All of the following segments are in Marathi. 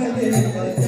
cadê?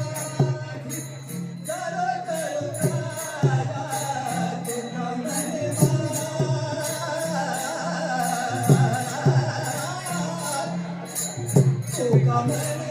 Amen.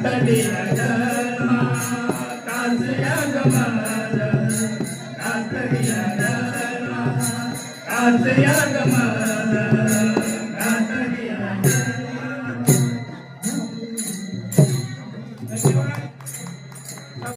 कातल्या कसल्या ग मारा कातडी दला